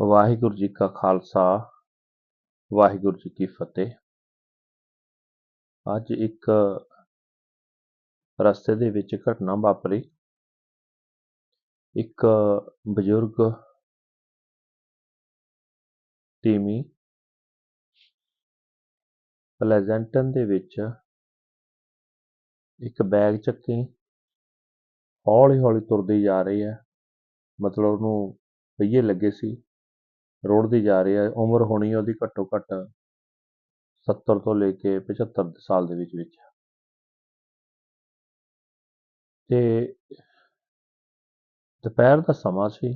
ਵਾਹਿਗੁਰੂ ਜੀ ਕਾ ਖਾਲਸਾ, ਵਾਹਿਗੁਰੂ ਜੀ ਕੀ ਫਤਿਹ। ਅੱਜ ਇੱਕ ਰਸਤੇ ਦੇ ਵਿੱਚ ਘਟਨਾ ਵਾਪਰੀ। ਇੱਕ ਬਜ਼ੁਰਗ ਟੀਮੀ ਪਲੇਜ਼ੈਂਟਨ ਦੇ ਵਿੱਚ ਇੱਕ ਬੈਗ ਚੱਕੀ ਹੌਲੀ ਹੌਲੀ ਤੁਰਦੀ ਜਾ ਰਹੀ ਹੈ। ਮਤਲਬ ਉਹਨੂੰ ਪਹੀਏ ਲੱਗੇ ਸੀ। ਰੋੜਦੀ ਜਾ ਰਹੀ ਹੈ, ਉਮਰ ਹੋਣੀ ਉਹਦੀ ਘੱਟੋ ਘੱਟ 70 ਤੋਂ ਲੈ ਕੇ 75 ਸਾਲ ਦੇ ਵਿੱਚ ਵਿੱਚ। ਤੇ ਦੁਪਹਿਰ ਦਾ ਸਮਾਂ ਸੀ।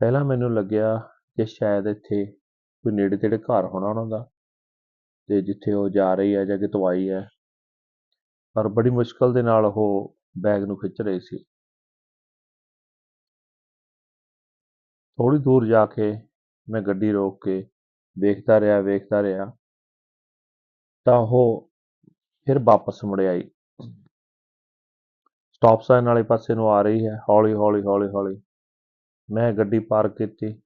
ਪਹਿਲਾਂ ਮੈਨੂੰ ਲੱਗਿਆ ਕਿ ਸ਼ਾਇਦ ਇੱਥੇ ਕੋਈ ਨੇੜੇ ਤੇੜੇ ਘਰ ਹੋਣਾ ਉਹਨਾਂ ਦਾ, ਤੇ ਜਿੱਥੇ ਉਹ ਜਾ ਰਹੀ ਹੈ ਜਾਂ ਕਿਤੋਂ ਆਈ ਹੈ। ਪਰ ਬੜੀ ਮੁਸ਼ਕਲ ਦੇ ਨਾਲ ਉਹ ਬੈਗ ਨੂੰ ਖਿੱਚ ਰਹੀ ਸੀ। ਥੋੜ੍ਹੀ ਦੂਰ ਜਾ ਕੇ ਮੈਂ ਗੱਡੀ ਰੋਕ ਕੇ ਵੇਖਦਾ ਰਿਹਾ ਵੇਖਦਾ ਰਿਹਾ। ਤਾਂ ਉਹ ਫਿਰ ਵਾਪਸ ਮੁੜ ਆਈ। ਸਟਾਪ ਸਾਈਨ ਵਾਲੇ ਪਾਸੇ ਨੂੰ ਆ ਰਹੀ ਹੈ, ਹੌਲੀ ਹੌਲੀ ਹੌਲੀ ਹੌਲੀ। ਮੈਂ ਗੱਡੀ ਪਾਰਕ ਕੀਤੀ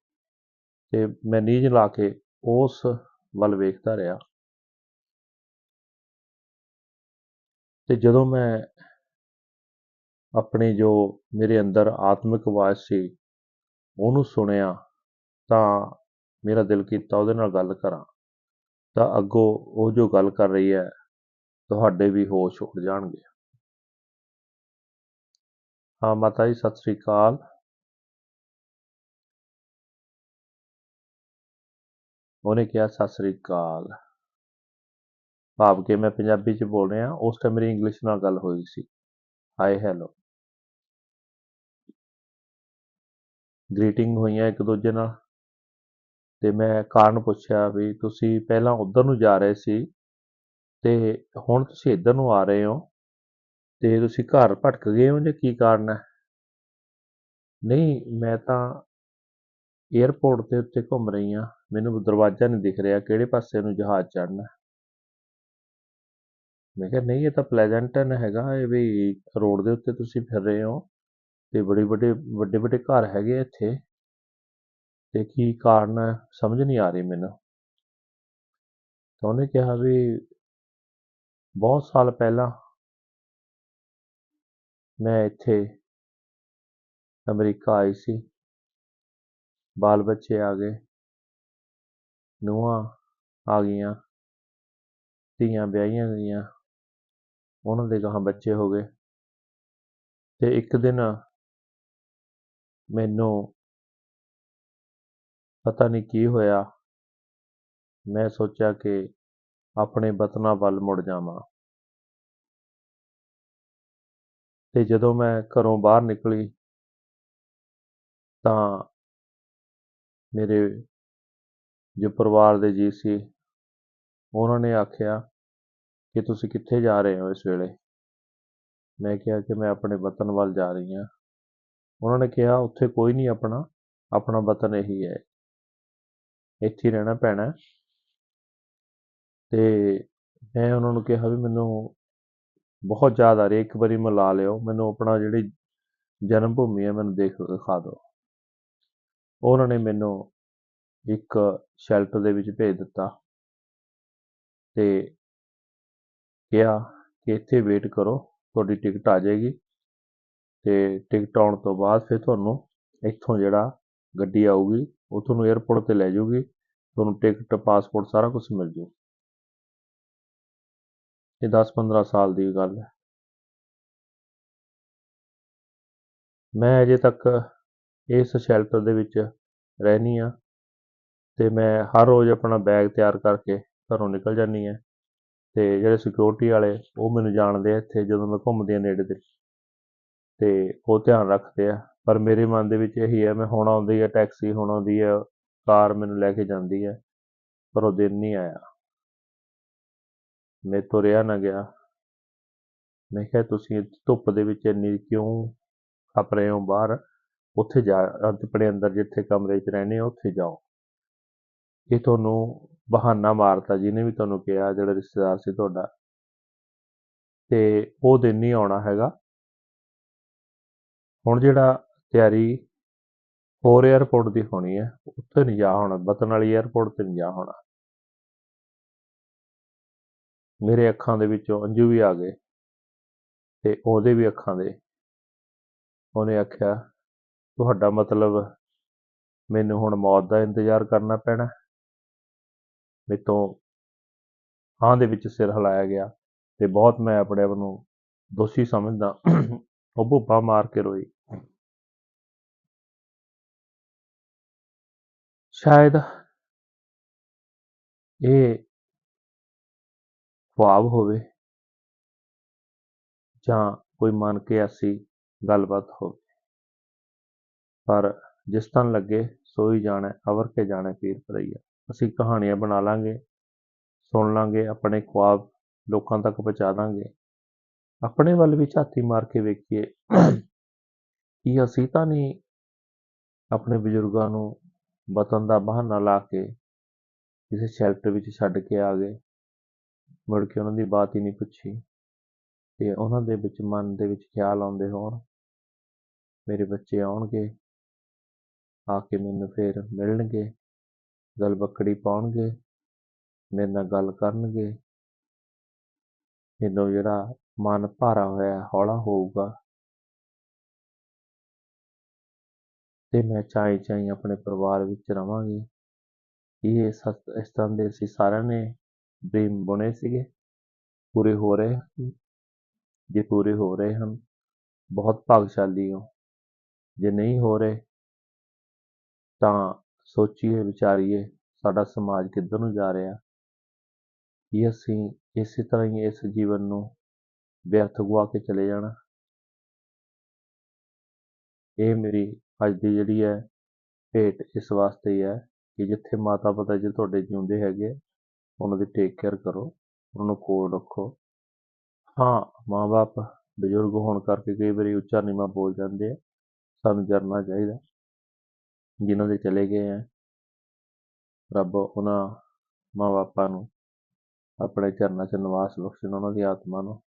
ਤੇ ਮੈਂ ਨੀਂਹ ਲਾ ਕੇ ਉਸ ਵੱਲ ਵੇਖਦਾ ਰਿਹਾ। ਤੇ ਜਦੋਂ ਮੈਂ ਆਪਣੀ ਜੋ ਮੇਰੇ ਅੰਦਰ ਆਤਮਿਕ ਆਵਾਜ਼ ਸੀ ਉਹਨੂੰ ਸੁਣਿਆ ਤਾਂ ਮੇਰਾ ਦਿਲ ਕੀਤਾ ਉਹਦੇ ਨਾਲ ਗੱਲ ਕਰਾਂ। ਤਾਂ ਅੱਗੋਂ ਉਹ ਜੋ ਗੱਲ ਕਰ ਰਹੀ ਹੈ, ਤੁਹਾਡੇ ਵੀ ਹੋਸ਼ ਉੱਡ ਜਾਣਗੇ। ਹਾਂ, ਮਾਤਾ ਜੀ, ਸਤਿ ਸ੍ਰੀ ਅਕਾਲ। ਉਹਨੇ ਕਿਹਾ, ਸਤਿ ਸ੍ਰੀ ਅਕਾਲ। ਭਾਵ ਕਿ ਮੈਂ ਪੰਜਾਬੀ ਚ ਬੋਲ ਰਿਹਾ, ਉਸ ਟਾਈਮ ਮੇਰੀ ਇੰਗਲਿਸ਼ ਨਾਲ ਗੱਲ ਹੋਈ ਸੀ। ਹਾਈ ਹੈਲੋ ਗ੍ਰੀਟਿੰਗ ਹੋਈਆਂ ਇੱਕ ਦੂਜੇ ਨਾਲ। ਤੇ ਮੈਂ ਕਾਰਨ ਪੁੱਛਿਆ ਵੀ ਤੁਸੀਂ ਪਹਿਲਾਂ ਉਧਰ ਨੂੰ ਜਾ ਰਹੇ ਸੀ ਤੇ ਹੁਣ ਤੁਸੀਂ ਇੱਧਰ ਨੂੰ ਆ ਰਹੇ ਹੋ ਤੇ ਤੁਸੀਂ ਘਰ ਭਟਕ ਗਏ ਹੋ ਜਾਂ ਕੀ ਕਾਰਨ ਹੈ? ਨਹੀਂ, ਮੈਂ ਤਾਂ 에ਅਰਪੋਰਟ ਦੇ ਉੱਤੇ ਘੁੰਮ ਰਹੀ ਹਾਂ। ਮੈਨੂੰ ਦਰਵਾਜ਼ਾ ਨਹੀਂ ਦਿਖ ਰਿਹਾ ਕਿਹੜੇ ਪਾਸੇ ਨੂੰ ਜਹਾਜ਼ ਚੜਨਾ ਮੈਂ ਕਿਹਾ, ਨਹੀਂ, ਇਹ ਤਾਂ ਪਲੇਜ਼ੈਂਟਨ ਹੈਗਾ, ਇਹ ਵੀ ਰੋਡ ਦੇ ਉੱਤੇ ਤੁਸੀਂ ਫਿਰ ਰਹੇ ਹੋ। ਤੇ ਬੜੇ ਵੱਡੇ ਵੱਡੇ ਵੱਡੇ ਘਰ ਹੈਗੇ ਇੱਥੇ ਤੇ ਕੀ ਕਾਰਨ ਹੈ ਸਮਝ ਨਹੀਂ ਆ ਰਹੀ ਮੈਨੂੰ। ਤਾਂ ਉਹਨੇ ਕਿਹਾ ਵੀ ਬਹੁਤ ਸਾਲ ਪਹਿਲਾਂ ਮੈਂ ਇੱਥੇ ਅਮਰੀਕਾ ਆਈ ਸੀ। ਬਾਲ ਬੱਚੇ ਆ ਗਏ, ਨੂੰਹਾਂ ਆ ਗਈਆਂ, ਧੀਆਂ ਵਿਆਹੀਆਂ ਗਈਆਂ, ਉਹਨਾਂ ਦੇ ਗਾਹਾਂ ਬੱਚੇ ਹੋ ਗਏ। ਤੇ ਇੱਕ ਦਿਨ ਮੈਨੂੰ ਪਤਾ ਨਹੀਂ ਕੀ ਹੋਇਆ। ਮੈਂ ਸੋਚਿਆ ਕਿ ਆਪਣੇ ਵਤਨਾਂ ਵੱਲ ਮੁੜ ਜਾਵਾਂ। ਤੇ ਜਦੋਂ ਮੈਂ ਘਰੋਂ ਬਾਹਰ ਨਿਕਲੀ ਤਾਂ ਮੇਰੇ ਜੋ ਪਰਿਵਾਰ ਦੇ ਜੀ ਸੀ, ਉਹਨਾਂ ਨੇ ਆਖਿਆ ਕਿ ਤੁਸੀਂ ਕਿੱਥੇ ਜਾ ਰਹੇ ਹੋ ਇਸ ਵੇਲੇ? ਮੈਂ ਕਿਹਾ ਕਿ ਮੈਂ ਆਪਣੇ ਵਤਨ ਵੱਲ ਜਾ ਰਹੀ ਹਾਂ। ਉਹਨਾਂ ਨੇ ਕਿਹਾ, ਉੱਥੇ ਕੋਈ ਨਹੀਂ ਆਪਣਾ ਆਪਣਾ ਵਤਨ ਇਹੀ ਹੈ। ਇੱਥੇ ਹੀ ਰਹਿਣਾ ਪੈਣਾ ਤੇ ਮੈਂ ਉਹਨਾਂ ਨੂੰ ਕਿਹਾ ਵੀ ਮੈਨੂੰ ਬਹੁਤ ਯਾਦ ਆ ਰਹੀ ਇੱਕ ਵਾਰੀ ਮਿਲਾ ਲਿਓ, ਮੈਨੂੰ ਆਪਣਾ ਜਿਹੜੀ ਜਨਮ ਭੂਮੀ ਹੈ, ਮੈਨੂੰ ਦੇਖ, ਦਿਖਾ ਦਿਓ। ਉਹਨਾਂ ਨੇ ਮੈਨੂੰ ਇੱਕ ਸ਼ੈਲਟਰ ਦੇ ਵਿੱਚ ਭੇਜ ਦਿੱਤਾ ਤੇ ਕਿਹਾ ਕਿ ਇੱਥੇ ਵੇਟ ਕਰੋ, ਤੁਹਾਡੀ ਟਿਕਟ ਆ ਜਾਏਗੀ। ਅਤੇ ਟਿਕਟ ਆਉਣ ਤੋਂ ਬਾਅਦ ਫਿਰ ਤੁਹਾਨੂੰ ਇੱਥੋਂ ਜਿਹੜਾ ਗੱਡੀ ਆਊਗੀ, ਉਹ ਤੁਹਾਨੂੰ ਏਅਰਪੋਰਟ ਤੇ ਲੈ ਜਾਊਗੀ, ਤੁਹਾਨੂੰ ਟਿਕਟ ਪਾਸਪੋਰਟ ਸਾਰਾ ਕੁਛ ਮਿਲ ਜੂ। ਇਹ 10-15 ਸਾਲ ਦੀ ਗੱਲ ਹੈ। ਮੈਂ ਅਜੇ ਤੱਕ ਇਸ ਸ਼ੈਲਟਰ ਦੇ ਵਿੱਚ ਰਹਿਣੀ ਆ ਤੇ ਮੈਂ ਹਰ ਰੋਜ਼ ਆਪਣਾ ਬੈਗ ਤਿਆਰ ਕਰਕੇ ਘਰੋਂ ਨਿਕਲ ਜਾਂਦੀ ਆ ਤੇ ਜਿਹੜੇ ਸਿਕਿਉਰਿਟੀ ਵਾਲੇ ਉਹ ਮੈਨੂੰ ਜਾਣਦੇ ਆ ਇੱਥੇ ਜਦੋਂ ਮੈਂ ਘੁੰਮਦੀ ਆ ਨੇੜੇ ਤੇ ਤੇ ਉਹ ਧਿਆਨ ਰੱਖਦੇ ਆ। ਪਰ ਮੇਰੇ ਮਨ ਦੇ ਵਿੱਚ ਇਹੀ ਹੈ ਮੈਂ ਹੁਣ ਆਉਂਦੀ ਹੈ ਟੈਕਸੀ ਹੁਣ ਆਉਂਦੀ ਹੈ ਕਾਰ ਮੈਨੂੰ ਲੈ ਕੇ ਜਾਂਦੀ ਹੈ ਪਰ ਉਹ ਦਿਨ ਨਹੀਂ ਆਇਆ। ਮੈਂ ਤੁਰਿਆ ਨਾ ਗਿਆ। ਮੈਂ ਕਿਹਾ, ਤੁਸੀਂ ਧੁੱਪ ਦੇ ਵਿੱਚ ਇੰਨੀ ਕਿਉਂ ਖਪ ਰਹੇ ਹੋ ਬਾਹਰ? ਉੱਥੇ ਜਾ, ਆਪਣੇ ਅੰਦਰ ਜਿੱਥੇ ਕਮਰੇ 'ਚ ਰਹਿੰਦੇ ਹੋ, ਉੱਥੇ ਜਾਓ। ਇਹ ਤੁਹਾਨੂੰ ਬਹਾਨਾ ਮਾਰਤਾ, ਜਿਹਨੇ ਵੀ ਤੁਹਾਨੂੰ ਕਿਹਾ, ਜਿਹੜਾ ਰਿਸ਼ਤੇਦਾਰ ਸੀ ਤੁਹਾਡਾ। ਤੇ ਉਹ ਦਿਨ ਨਹੀਂ ਆਉਣਾ ਹੈਗਾ। ਹੁਣ ਜਿਹੜਾ ਤਿਆਰੀ ਹੋਰ ਏਅਰਪੋਰਟ ਦੀ ਹੋਣੀ ਹੈ, ਉੱਥੇ ਨਹੀਂ ਜਾ ਹੋਣਾ ਬਤਨ ਵਾਲੀ ਏਅਰਪੋਰਟ ਤੇ ਨਹੀਂ ਜਾ ਹੋਣਾ। ਮੇਰੇ ਅੱਖਾਂ ਦੇ ਵਿੱਚੋਂ ਅੰਜੂ ਵੀ ਆ ਗਏ ਤੇ ਉਹਦੇ ਵੀ ਅੱਖਾਂ ਦੇ। ਉਹਨੇ ਆਖਿਆ, ਤੁਹਾਡਾ ਮਤਲਬ ਮੈਨੂੰ ਹੁਣ ਮੌਤ ਦਾ ਇੰਤਜ਼ਾਰ ਕਰਨਾ ਪੈਣਾ। ਮੇਤੋਂ ਹਾਂ ਦੇ ਵਿੱਚ ਸਿਰ ਹਿਲਾਇਆ ਗਿਆ ਤੇ ਬਹੁਤ ਮੈਂ ਆਪਣੇ ਆਪ ਨੂੰ ਦੋਸ਼ੀ ਸਮਝਦਾ। ਉਹ ਭੁੱਬਾ ਮਾਰ ਕੇ ਰੋਈ। ਸ਼ਾਇਦ ਇਹ ਖੁਆਬ ਹੋਵੇ ਜਾਂ ਕੋਈ ਮਨ ਕੇ ਐਸੀ ਗੱਲਬਾਤ ਹੋਵੇ। ਪਰ ਜਿਸ ਤਨ ਲੱਗੇ ਸੋਈ ਜਾਣਾ, ਅਵਰ ਕੇ ਜਾਣਾ ਪੀਰ ਪਰਈਆ। ਅਸੀਂ ਕਹਾਣੀਆਂ ਬਣਾ ਲਾਂਗੇ, ਸੁਣ ਲਾਂਗੇ, ਆਪਣੇ ਖੁਆਬ ਲੋਕਾਂ ਤੱਕ ਪਹੁੰਚਾ ਦਾਂਗੇ। ਆਪਣੇ ਵੱਲ ਵੀ ਝਾਤੀ ਮਾਰ ਕੇ ਵੇਖੀਏ। ਕਿ ਅਸੀਂ ਤਾਂ ਨਹੀਂ ਆਪਣੇ ਬਜ਼ੁਰਗਾਂ ਨੂੰ ਵਤਨ ਦਾ ਬਹਾਨਾ ਲਾ ਕੇ ਕਿਸੇ ਸ਼ੈਲਟਰ ਵਿੱਚ ਛੱਡ ਕੇ ਆ ਗਏ? ਮੁੜ ਕੇ ਉਹਨਾਂ ਦੀ ਬਾਤ ਹੀ ਨਹੀਂ ਪੁੱਛੀ। ਤੇ ਉਹਨਾਂ ਦੇ ਵਿੱਚ ਮਨ ਦੇ ਵਿੱਚ ਖਿਆਲ ਆਉਂਦੇ ਹੋਣ, ਮੇਰੇ ਬੱਚੇ ਆਉਣਗੇ, ਆ ਕੇ ਮੈਨੂੰ ਫੇਰ ਮਿਲਣਗੇ, ਗੱਲ ਬੱਕੜੀ ਪਾਉਣਗੇ, ਮੇਰੇ ਨਾਲ ਗੱਲ ਕਰਨਗੇ। ਮੈਨੂੰ ਜਿਹੜਾ ਮਨ ਭਾਰਾ ਹੋਇਆ, ਹੌਲਾ ਹੋਊਗਾ। ਤੇ ਮੈਂ ਚਾਈ ਚਾਈ ਆਪਣੇ ਪਰਿਵਾਰ ਵਿੱਚ ਰਵਾਂਗੀ। ਇਹ ਇਸ ਤਰ੍ਹਾਂ ਦੇ ਅਸੀਂ ਸਾਰਿਆਂ ਨੇ ਡ੍ਰੀਮ ਬੁਣੇ ਸੀਗੇ। ਪੂਰੇ ਹੋ ਰਹੇ ਜੇ ਪੂਰੇ ਹੋ ਰਹੇ ਹਨ, ਬਹੁਤ ਭਾਗਸ਼ਾਲੀ ਹੋ। ਜੇ ਨਹੀਂ ਹੋ ਰਹੇ, ਤਾਂ ਸੋਚੀਏ, ਵਿਚਾਰੀਏ, ਸਾਡਾ ਸਮਾਜ ਕਿੱਧਰ ਨੂੰ ਜਾ ਰਿਹਾ। ਇਹ ਅਸੀਂ ਇਸੇ ਤਰ੍ਹਾਂ ਹੀ ਇਸ ਜੀਵਨ ਨੂੰ ਵਿਅਰਥ ਗਵਾ ਕੇ ਚਲੇ ਜਾਣਾ। ਇਹ ਮੇਰੀ ਅੱਜ ਦੀ ਜਿਹੜੀ ਹੈ ਭੇਟ ਇਸ ਵਾਸਤੇ ਹੀ ਹੈ ਕਿ ਜਿੱਥੇ ਮਾਤਾ ਪਿਤਾ ਜੀ ਤੁਹਾਡੇ ਜਿਉਂਦੇ ਹੈਗੇ, ਉਹਨਾਂ ਦੀ ਟੇਕ ਕੇਅਰ ਕਰੋ, ਉਹਨਾਂ ਨੂੰ ਕੋਲ ਰੱਖੋ। ਹਾਂ, ਮਾਂ-ਬਾਪ ਬਜ਼ੁਰਗ ਹੋਣ ਕਰਕੇ ਕਈ ਵਾਰੀ ਉੱਚਾ ਨੀਵਾਂ ਬੋਲ ਜਾਂਦੇ ਆ, ਸਾਨੂੰ ਜਰਨਾ ਚਾਹੀਦਾ। ਜਿਨ੍ਹਾਂ ਦੇ ਚਲੇ ਗਏ ਆ, ਰੱਬ ਉਹਨਾਂ ਮਾਂ-ਬਾਪਾਂ ਨੂੰ ਆਪਣੇ ਚਰਨਾਂ 'ਚ ਨਿਵਾਸ ਬਖਸ਼ਣ, ਉਹਨਾਂ ਦੀ ਆਤਮਾ ਨੂੰ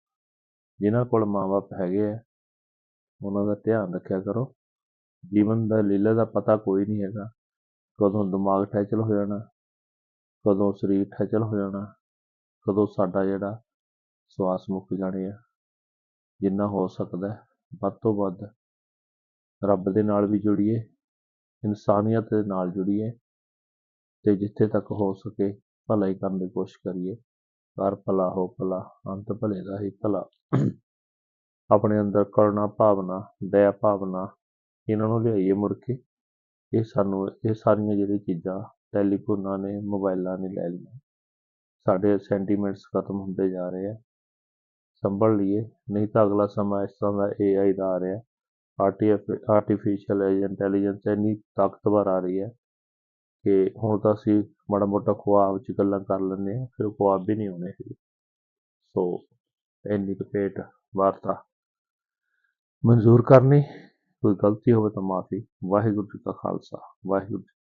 ਜਿਨ੍ਹਾਂ ਕੋਲ ਮਾਂ-ਬਾਪ ਹੈਗੇ ਆ, ਉਹਨਾਂ ਦਾ ਧਿਆਨ ਰੱਖਿਆ ਕਰੋ। ਜੀਵਨ ਦਾ, ਲੀਲਾ ਦਾ ਪਤਾ ਕੋਈ ਨਹੀਂ ਹੈਗਾ। ਕਦੋਂ ਦਿਮਾਗ ਠੈਚਲ ਹੋ ਜਾਣਾ, ਕਦੋਂ ਸਰੀਰ ਠੈਚਲ ਹੋ ਜਾਣਾ, ਕਦੋਂ ਸਾਡਾ ਜਿਹੜਾ ਸਵਾਸ ਮੁੱਕ ਜਾਣੇ ਆ। ਜਿੰਨਾ ਹੋ ਸਕਦਾ ਵੱਧ ਤੋਂ ਵੱਧ ਰੱਬ ਦੇ ਨਾਲ ਵੀ ਜੁੜੀਏ, ਇਨਸਾਨੀਅਤ ਦੇ ਨਾਲ ਜੁੜੀਏ, ਤੇ ਜਿੱਥੇ ਤੱਕ ਹੋ ਸਕੇ ਭਲਾਈ ਕਰਨ ਦੀ ਕੋਸ਼ਿਸ਼ ਕਰੀਏ। ਕਰ ਭਲਾ ਹੋ ਭਲਾ, ਅੰਤ ਭਲੇ ਦਾ ਹੀ ਭਲਾ। ਆਪਣੇ ਅੰਦਰ ਕਰੁਣਾ ਭਾਵਨਾ, ਦਇਆ ਭਾਵਨਾ, ਇਹਨਾਂ ਨੂੰ ਲਿਆਈਏ ਮੁੜ ਕੇ। ਇਹ ਸਾਨੂੰ, ਇਹ ਸਾਰੀਆਂ ਜਿਹੜੀਆਂ ਚੀਜ਼ਾਂ ਟੈਲੀਫੋਨਾਂ ਨੇ ਮੋਬਾਈਲਾਂ ਨੇ ਲੈ ਲਈਆਂ। ਸਾਡੇ ਸੈਂਟੀਮੈਂਟਸ ਖਤਮ ਹੁੰਦੇ ਜਾ ਰਹੇ ਆ। ਸੰਭਲ ਲਈਏ, ਨਹੀਂ ਤਾਂ ਅਗਲਾ ਸਮਾਂ ਇਸ ਤਰ੍ਹਾਂ ਦਾ ਏਆਈ ਦਾ ਆ ਰਿਹਾ। ਆਰਟੀਫਿਸ਼ੀਅਲ ਇੰਟੈਲੀਜੈਂਸ ਇੰਨੀ ਤਾਕਤਵਰ ਆ ਰਹੀ ਹੈ। ਕਿ ਹੁਣ ਤਾਂ ਅਸੀਂ ਮਾੜਾ ਮੋਟਾ ਖੁਆਬ 'ਚ ਗੱਲਾਂ ਕਰ ਲੈਂਦੇ ਹਾਂ, ਫਿਰ ਉਹ ਖੁਆਬ ਵੀ ਨਹੀਂ ਆਉਣੇ ਹੈਗੇ। ਸੋ ਇੰਨੀ ਕੁ ਭੇਟ ਵਾਰਤਾ ਮਨਜ਼ੂਰ ਕਰਨੀ, ਕੋਈ ਗਲਤੀ ਹੋਵੇ ਤਾਂ ਮਾਫੀ। ਵਾਹਿਗੁਰੂ ਜੀ ਕਾ ਖਾਲਸਾ, ਵਾਹਿਗੁਰੂ ਜੀ